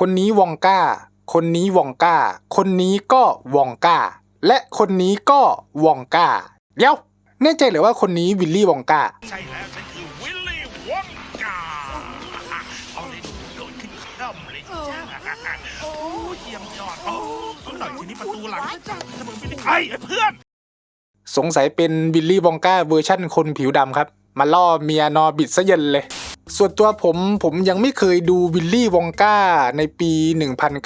คนนี้วองก้า คนนี้วองก้า คนนี้ก็วองก้า และคนนี้ก็วองก้า เดี๋ยวแน่ใจเหรือว่าคนนี้วิลลี่วองก้า ใช่แล้วฉันคือวิลลี่วองกาเอาเลยโดดขึ้นค่ำเลยจ้าโอ้เยี่ยมยอดโอ้สุดหน่อยทีนี้ประตูหลังจ้าถ้ามึงไม่ได้ไอ้ไอ้เพื่อน สงสัยเป็นวิลลี่วองก้าเวอร์ชั่นคนผิวดำครับ มาล่อเมียนอบิดซะเย็นเลย ส่วนตัวผมผมยังไม่เคยดูวิลลี่วองก้าในปี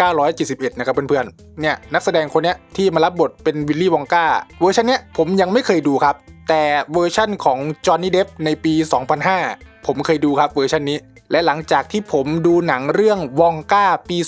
1971 นะครับเพื่อนๆ เนี่ยนักแสดงคนนี้ที่มารับบทเป็นวิลลี่วองก้าเวอร์ชันเนี้ยผมยังไม่เคยดูครับ แต่เวอร์ชั่นของจอห์นนี่เดฟในปี 2005 ผมเคยดูครับเวอร์ชันนี้ และหลังจากที่ผมดูหนังเรื่องวองก้าปี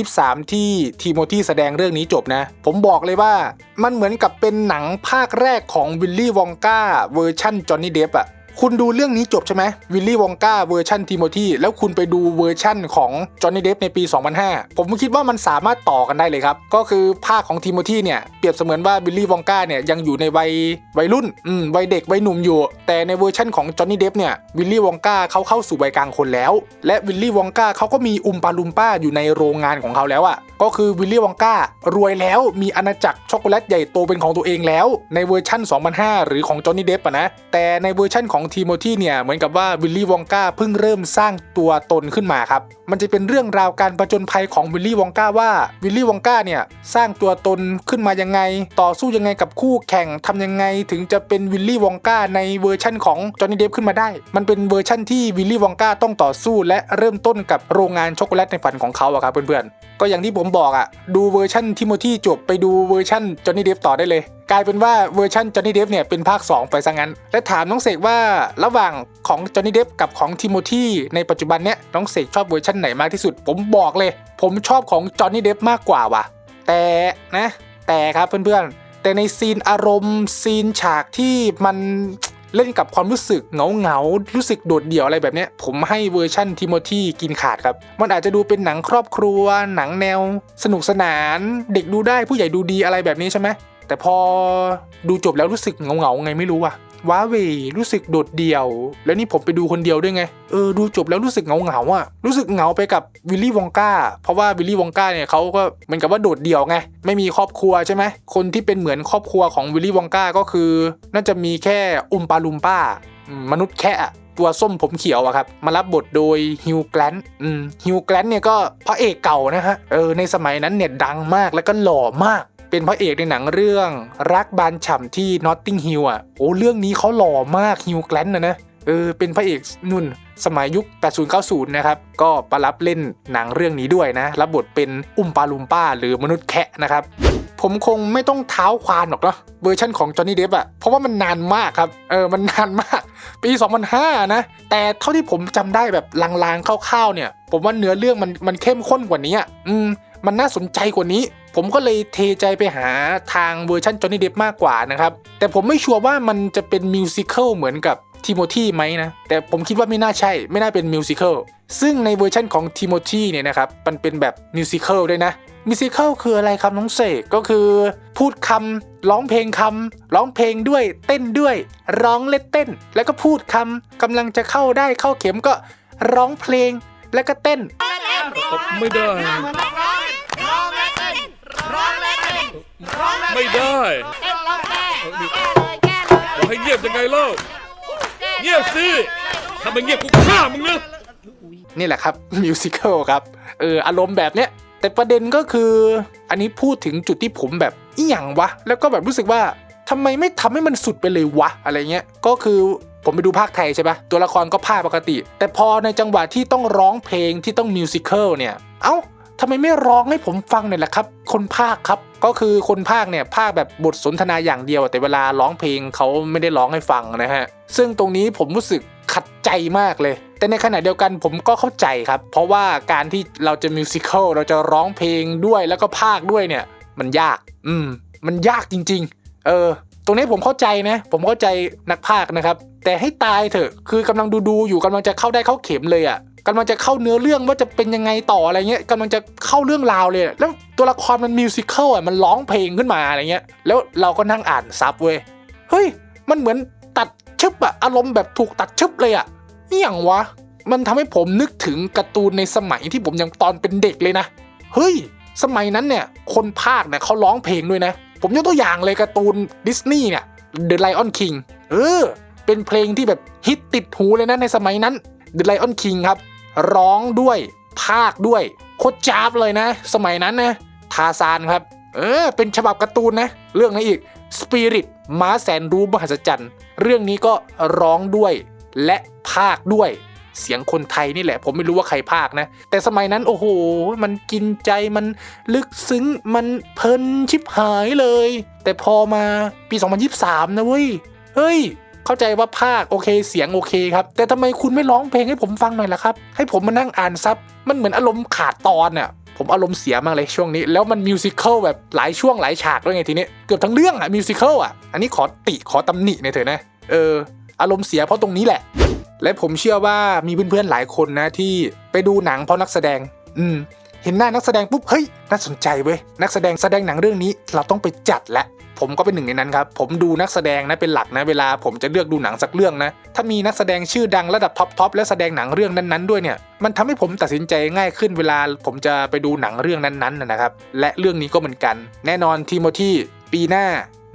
2023 ที่ทีโมธีแสดงเรื่องนี้จบนะ ผมบอกเลยว่ามันเหมือนกับเป็นหนังภาคแรกของวิลลี่วองก้าเวอร์ชันจอห์นนี่เดฟอะ คุณดูเรื่องนี้จบใช่ไหมวิลลี่วองก้าเวอร์ชันทีโมธีแล้วคุณไปดูเวอร์ชันของจอห์นนี่เดฟในปี 2005 ผมคิดว่ามันสามารถต่อกันได้เลยครับ ก็คือภาคของทีโมธีเนี่ย เปรียบเสมือนว่าวิลลี่วองก้าเนี่ยยังอยู่ในวัยวัยรุ่นอืมวัยเด็กวัยหนุ่มอยู่ แต่ในเวอร์ชันของจอห์นนี่เดฟเนี่ยวิลลี่วองก้าเขาเข้าสู่วัยกลางคนแล้ว และวิลลี่วองก้าเขาก็มีอุมปาลุมป้าอยู่ในโรงงานของเขาแล้วอะก็คือวิลลี่วองก้ารวยแล้วมีอาณาจักรช็อกโกแลตใหญ่โตเป็นของตัวเองแล้ว ในเวอร์ชั่น 2005 หรือของจอห์นนี่เดฟอะนะแต่ในเวอร์ชั่นของทีโมธีเนี่ยเหมือนกับว่าวิลลี่วองกาเพิ่งเริ่มสร้างตัวตนขึ้นมาครับมันจะเป็นเรื่องราวการประจนภัยของวิลลี่วองกาว่าวิลลี่วองกาเนี่ยสร้างตัวตนขึ้นมายังไง ต่อสู้ยังไงกับคู่แข่งทำยังไงถึงจะเป็นวิลลี่วองกาในเวอร์ชั่นของจอห์นนี่เดฟขึ้นมาได้ มันเป็นเวอร์ชั่นที่วิลลี่วองกาต้องต่อสู้และเริ่มต้นกับโรงงานช็อกโกแลตในฝันของเขาอะครับเพื่อนๆก็อย่างที่ผมบอกอะดูเวอร์ชันทิโมธีจบไปดูเวอร์ชันจอห์นนี่เดฟต่อได้เลย กลายเป็นว่าเวอร์ชันจอห์นนี่เดฟเนี่ยเป็นภาค 2 ไปซะงั้น และถามน้องเสกว่าระหว่างของจอห์นนี่เดฟกับของทิโมธีในปัจจุบันเนี้ยน้องเสกชอบเวอร์ชันไหนมากที่สุด ผมบอกเลย ผมชอบของจอห์นนี่เดฟมากกว่าว่ะ แต่นะ แต่ครับเพื่อนๆ แต่ในซีนอารมณ์ซีนฉากที่มันเล่นกับความรู้สึกเหงาเหงาๆรู้สึกโดดเดี่ยวอะไรแบบนี้ผมให้เวอร์ชั่นทิโมธีกินขาดครับ มันอาจจะดูเป็นหนังครอบครัว หนังแนว สนุกสนาน เด็กดูได้ผู้ใหญ่ดูดีอะไรแบบนี้ใช่ไหม แต่พอดูจบแล้วรู้สึกเหงาเงาๆไงไม่รู้อะว้าเวรู้สึกโดดเดี่ยว แล้วนี่ผมไปดูคนเดียวด้วยไง เออดูจบแล้วรู้สึกเหงาเงาๆอะรู้สึกเหงาไปกับวิลลี่วองกาเพราะว่าวิลลี่วองกาเนี่ยเขาก็เหมือนกับว่าโดดเดี่ยวไง ไม่มีครอบครัวใช่ไหมคนที่เป็นเหมือนครอบครัวของวิลลี่วองกาก็คือ น่าจะมีแค่อุมปาลุมป้ามนุษย์แค่ตัวส้มผมเขียวอะครับ มารับบทโดยฮิวแกลนฮิวแกลนเนี่ยก็พระเอกเก่านะฮะเออในสมัยนั้นเนี่ยดังมากแล้วก็หล่อมาก เป็นพระเอกในหนังเรื่องรักบานฉ่ำที่นอตติงฮิลอะโอ้เรื่องนี้เขาหล่อมากฮิวแกลนนะนะเออเป็นพระเอกนุ่นสมัยยุค 80-90 นะครับ ก็ประรับเล่นหนังเรื่องนี้ด้วยนะ รับบทเป็นอุ้มปาลุมป้าหรือมนุษย์แคะนะครับ ผมคงไม่ต้องเท้าความหรอกเนาะเวอร์ชันของจอห์นนี่เดฟอะเพราะว่ามันนานมากครับ เออมันนานมาก ปี 2005 นะ แต่เท่าที่ผมจำได้แบบลางๆคร่าวๆเนี่ย ผมว่าเนื้อเรื่องมันมันเข้มข้นกว่านี้อืมมันน่าสนใจกว่านี้ ผมก็เลยเทใจไปหาทางเวอร์ชันจอห์นนี่เดฟมากกว่านะครับ แต่ผมไม่ชัวร์ว่ามันจะเป็นมิวสิควลเหมือนกับทิโมธีไหมนะ แต่ผมคิดว่าไม่น่าใช่ ไม่น่าเป็นมิวสิควลซึ่งในเวอร์ชันของทิโมธีเนี่ยนะครับ มันเป็นแบบมิวสิควลด้วยนะมิวสิควลคืออะไรครับน้องเสกก็คือพูดคำร้องเพลงคำร้องเพลงด้วยเต้นด้วย ร้องเล่นเต้น แล้วก็พูดคำกำลังจะเข้าได้เข้าเข็มก็ร้องเพลงแล้วก็เต้นไม่ได้ ไม่ได้บอกให้เงียบยังไงเล่าเงียบสิถ้าไม่เงียบกูฆ่ามึงนะนี่แหละครับมิวสิควลครับเอออารมณ์แบบเนี้ยแต่ประเด็นก็คือ อันนี้พูดถึงจุดที่ผมแบบอีหยังวะ แล้วก็แบบรู้สึกว่าทำไมไม่ทำให้มันสุดไปเลยวะอะไรเงี้ยก็คือผมไปดูภาคไทยใช่ปะตัวละครก็ภาคปกติ แต่พอในจังหวะที่ต้องร้องเพลงที่ต้องมิวสิควลเนี่ย เอ้า ทำไมไม่ร้องให้ผมฟังหน่อยล่ะครับ คนภาคครับ ก็คือคนภาคเนี่ยภาคแบบบทสนทนาอย่างเดียว แต่เวลาร้องเพลงเขาไม่ได้ร้องให้ฟังนะฮะ ซึ่งตรงนี้ผมรู้สึกขัดใจมากเลย แต่ในขณะเดียวกันผมก็เข้าใจครับ เพราะว่าการที่เราจะมิวสิควลเราจะร้องเพลงด้วยแล้วก็ภาคด้วยเนี่ย มันยาก อืม มันยากจริง ๆ เออ ตรงนี้ผมเข้าใจนะ ผมเข้าใจนักภาคนะครับ แต่ให้ตายเถอะ คือกำลังดูดูอยู่กำลังจะเข้าได้เข้าเข็มเลยอะ่ะ กำลังจะเข้าเนื้อเรื่องว่าจะเป็นยังไงต่ออะไรเงี้ยกำลังจะเข้าเรื่องราวเลย แล้วตัวละครมันมิวสิควลอะมันร้องเพลงขึ้นมาอะไรเงี้ย แล้วเราก็นั่งอ่านซับเว้ย เฮ้ย มันเหมือนตัดชึบอะอารมณ์แบบถูกตัดชึบเลยอะนี่อย่างวะ มันทำให้ผมนึกถึงการ์ตูนในสมัยที่ผมยังตอนเป็นเด็กเลยนะ เฮ้ย สมัยนั้นเนี่ย คนภาคเนี่ยเขาร้องเพลงด้วยนะ ผมยกตัวอย่างเลยการ์ตูนดิสนีย์เนี่ย The Lion King เออ เป็นเพลงที่แบบฮิตติดหูเลยนะในสมัยนั้น The Lion King ครับ ร้องด้วย ภาคด้วยโคตรจ้าบเลยนะ สมัยนั้นนะทาซานครับ เออ เป็นฉบับการ์ตูนนะ เรื่องนี้อีก Spirit ม้าแสนรู้มหัศจรรย์ เรื่องนี้ก็ร้องด้วยและภาคด้วยเสียงคนไทยนี่แหละ ผมไม่รู้ว่าใครภาคนะ แต่สมัยนั้นโอ้โห มันกินใจมันลึกซึ้งมันเพลินชิบหายเลย แต่พอมาปี 2023 นะเว้ย เฮ้ย เข้าใจว่าภาคโอเคเสียงโอเคครับ แต่ทำไมคุณไม่ร้องเพลงให้ผมฟังหน่อยล่ะครับ ให้ผมมานั่งอ่านซับมันเหมือนอารมณ์ขาดตอนอะผมอารมณ์เสียมากเลยช่วงนี้ แล้วมันมิวสิควลแบบหลายช่วงหลายฉากด้วยไงทีนี้ เกือบทั้งเรื่องอะมิวสิควลอะอันนี้ขอติขอตำหนิหน่อยเถอะนะ เออ อารมณ์เสียเพราะตรงนี้แหละ และผมเชื่อว่ามีเพื่อนๆหลายคนนะที่ไปดูหนังเพราะนักแสดง อืม เห็นหน้านักแสดงปุ๊บเฮ้ยน่าสนใจเว้ยนักแสดงแสดงหนังเรื่องนี้เราต้องไปจัดและผมก็เป็นหนึ่งในนั้นครับ ผมดูนักแสดงนะเป็นหลักนะเวลาผมจะเลือกดูหนังสักเรื่องนะ ถ้ามีนักแสดงชื่อดังระดับท็อปทอปและแสดงหนังเรื่องนั้นๆด้วยเนี่ย มันทำให้ผมตัดสินใจง่ายขึ้นเวลาผมจะไปดูหนังเรื่องนั้นๆนะนะครับ และเรื่องนี้ก็เหมือนกัน แน่นอนทีโมธีปีหน้า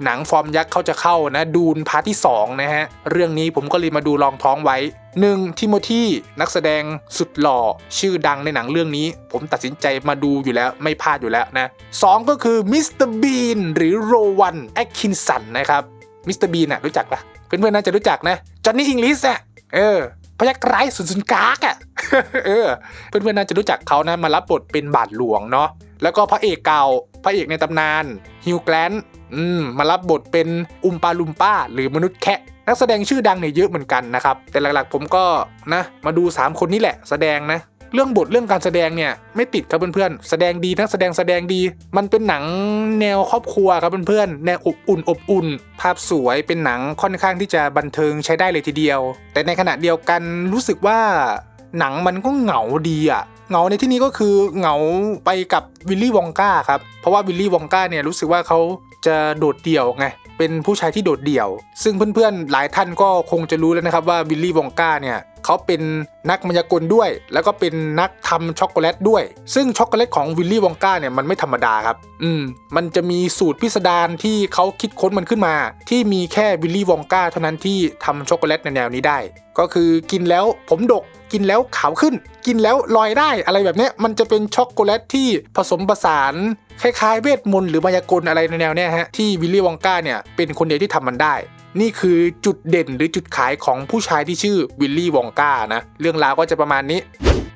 หนังฟอร์มยักษ์เขาจะเข้านะดูนพาร์ทที่2นะฮะเรื่องนี้ผมก็เลยมาดูลองท้องไว้ 1. ทิโมธีนักแสดงสุดหล่อ ชื่อดังในหนังเรื่องนี้ ผมตัดสินใจมาดูอยู่แล้วไม่พลาดอยู่แล้วนะ2ก็คือมิสเตอร์บีนหรือโรวันแอคคินสันนะครับมิสเตอร์บีนอะรู้จักปะเพื่อนๆน่าจะรู้จักนะจอห์นนี่อิงลิสอะเออพยักร้ายสุนทรกากอะเออเพื่อนๆน่าจะรู้จักเขานะมารับบทเป็นบาทหลวงเนาะแล้วก็พระเอกเก่าพระเอกในตำนานฮิวแกลน อืมมารับบทเป็นอุมปาลุมป้า หรือมนุษย์แคะนักแสดงชื่อดังเนี่ยเยอะเหมือนกันนะครับ แต่หลักๆผมก็นะมาดู 3 คนนี้แหละแสดงนะเรื่องบทเรื่องการแสดงเนี่ยไม่ติดครับเพื่อนๆ แสดงดีนักแสดงแสดงดี มันเป็นหนังแนวครอบครัวครับเพื่อนๆ แนวอบอุ่นอบอุ่น ภาพสวยเป็นหนังค่อนข้างที่จะบันเทิงใช้ได้เลยทีเดียว แต่ในขณะเดียวกันรู้สึกว่าหนังมันก็เหงาดีอะเหงาในที่นี้ก็คือเหงาไปกับวิลลี่วองกาครับ เพราะว่าวิลลี่วองกาเนี่ยรู้สึกว่าเขา จะโดดเดี่ยวไง เป็นผู้ชายที่โดดเดี่ยว ซึ่งเพื่อนๆ หลายท่านก็คงจะรู้แล้วนะครับว่าวิลลี่วองกาเนี่ยเขาเป็นนักมายากลด้วย แล้วก็เป็นนักทำช็อกโกแลตด้วย ซึ่งช็อกโกแลตของวิลลี่วองกาเนี่ยมันไม่ธรรมดาครับ อืม มันจะมีสูตรพิสดารที่เขาคิดค้นมันขึ้นมา ที่มีแค่วิลลี่วองกาเท่านั้นที่ทำช็อกโกแลตในแนวนี้ได้ ก็คือกินแล้วผมดกกินแล้วขาวขึ้น กินแล้วลอยได้อะไรแบบเนี้ยมันจะเป็นช็อกโกแลตที่ผสมผสานคล้ายๆเวทมนต์หรือมายากลอะไรในแนวเนี้ยฮะที่วิลลี่วองกาเนี่ยเป็นคนเดียวที่ทำมันได้ นี่คือจุดเด่นหรือจุดขายของผู้ชายที่ชื่อวิลลี่วองกานะเรื่องราวก็จะประมาณนี้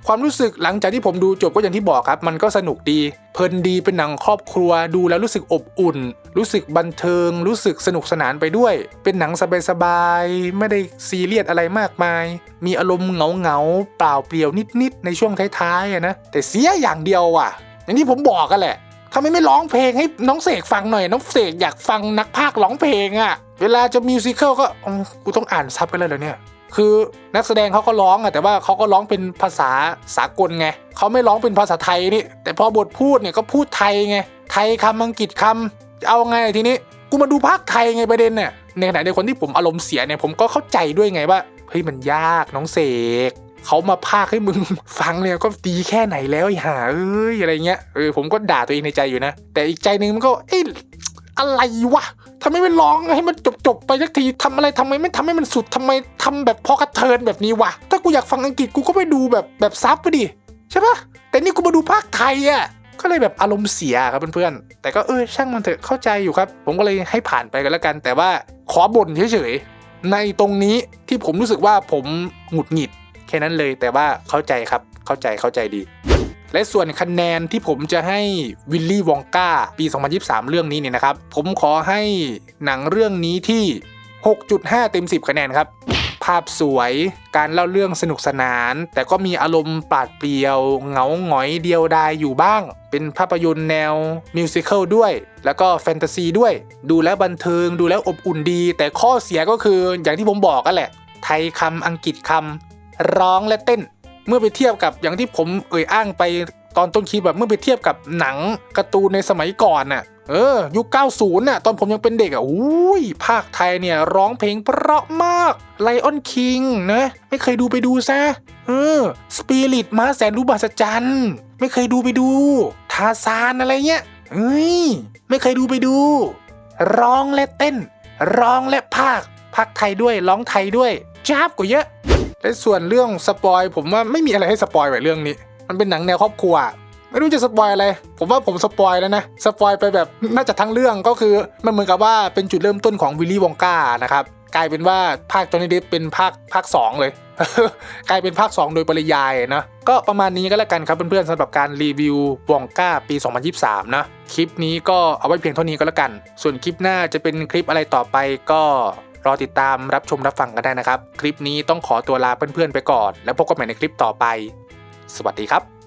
ความรู้สึกหลังจากที่ผมดูจบก็อย่างที่บอกครับ มันก็สนุกดี เพลินดีเป็นหนังครอบครัวดูแล้วรู้สึกอบอุ่น รู้สึกบันเทิง รู้สึกสนุกสนานไปด้วย เป็นหนังสบายๆไม่ได้ซีเรียสอะไรมากมาย มีอารมณ์เหงาๆเปล่าเปลี่ยวนิดๆในช่วงท้ายๆอะนะแต่เสียอย่างเดียวอะอย่างที่ผมบอกกันแหละ ทำไมไม่ร้องเพลงให้น้องเสกฟังหน่อย น้องเสกอยากฟังนักพากย์ร้องเพลงอะ เวลาจะมิวสิควลก็อ๋อกูต้องอ่านซับไปเลยเหรอเนี่ย คือนักแสดงเขาก็ร้องอะแต่ว่าเขาก็ร้องเป็นภาษาสากลไงเขาไม่ร้องเป็นภาษาไทยนี่ แต่พอบทพูดเนี่ยก็พูดไทยไง ไทยคำอังกฤษคำจะเอาไงทีนี้ กูมาดูภาคไทยไงประเด็นเนี่ยในขณะเดียวกันที่ผมอารมณ์เสียเนี่ยผมก็เข้าใจด้วยไงว่าเฮ้ยมันยากน้องเสก เขามาพากให้มึงฟังเนี่ยก็ดีแค่ไหนแล้วอ้ห่าเอ้ยอะไรเงี้ยเออผมก็ด่าตัวเองในใจอยู่นะ แต่อีกใจหนึงมันก็เอ๊ะอะไรวะทำไมไม่ร้องให้มันจบจบๆไปสักทีทำอะไรทำไมไม่ทำให้มันสุดทำไมทำแบบพอกระเทินแบบนี้วะถ้ากูอยากฟังอังกฤษกูก็ไปดูแบบแบบซับไปดิใช่ปะแต่นี่กูมาดูภาคไทยอะก็เลยแบบอารมณ์เสียครับเพื่อนๆแต่ก็เออช่างมันเถอะเข้าใจอยู่ครับ ผมก็เลยให้ผ่านไปกันแล้วกัน แต่ว่าขอบ่นเฉยๆในตรงนี้ที่ผมรู้สึกว่าผมหงุดหงิด ค่นั้นเลย แต่ว่าเข้าใจครับเข้าใจเข้าใจดี และส่วนคะแนนที่ผมจะให้วิลลี่วองกาปี 2023 เรื่องนี้เนี่ยนะครับ ผมขอให้หนังเรื่องนี้ที่ 6.5 เต็ม 10 คะแนนครับภาพสวย การเล่าเรื่องสนุกสนาน แต่ก็มีอารมณ์ปราดเปรียว เหงาหงอยเดียวดายอยู่บ้าง เป็นภาพยนตร์แนวมิวสิควลด้วย แล้วก็แฟนตาซีด้วย ดูแล้วบันเทิง ดูแล้วอบอุ่นดี แต่ข้อเสียก็คืออย่างที่ผมบอกกันแหละ ไทยคำอังกฤษคำ ร้องและเต้น เมื่อไปเทียบกับอย่างที่ผมเอ่ยอ้างไปตอนต้นคลิปแบบเมื่อไปเทียบกับหนังการ์ตูนในสมัยก่อนน่ะเออยุค 90น่ะตอนผมยังเป็นเด็กอะอุ้ยภาคไทยเนี่ยร้องเพลงเพราะมากไลออนคิงนะไม่เคยดูไปดูซะเออสปิริตมาแสนรู้บาสจันไม่เคยดูไปดู ทาซานอะไรเงี้ยเอ้ยไม่เคยดูไปดู ร้องและเต้น ร้องและภาคภาคไทยด้วยร้องไทยด้วยจ้าบกว่าเยอะ และส่วนเรื่องสปอยผมว่าไม่มีอะไรให้สปอยไว้เรื่องนี้ มันเป็นหนังแนวครอบครัว ไม่รู้จะสปอยอะไร ผมว่าผมสปอยแล้วนะ สปอยไปแบบน่าจะทั้งเรื่องก็คือ มันเหมือนกับว่าเป็นจุดเริ่มต้นของวิลลี่วองกานะครับกลายเป็นว่าภาคจอนนี่เดฟเป็นภาคภาค 2 เลย กลายเป็นภาค 2 โดยปริยายนะก็ประมาณนี้ก็แล้วกันครับเพื่อนๆสำหรับการรีวิววองกาปี 2023 นะคลิปนี้ก็เอาไว้เพียงเท่านี้ก็แล้วกัน ส่วนคลิปหน้าจะเป็นคลิปอะไรต่อไปก็ รอติดตามรับชมรับฟังกันได้นะครับ คลิปนี้ต้องขอตัวลาเพื่อนๆไปก่อน แล้วพบกันใหม่ในคลิปต่อไป สวัสดีครับ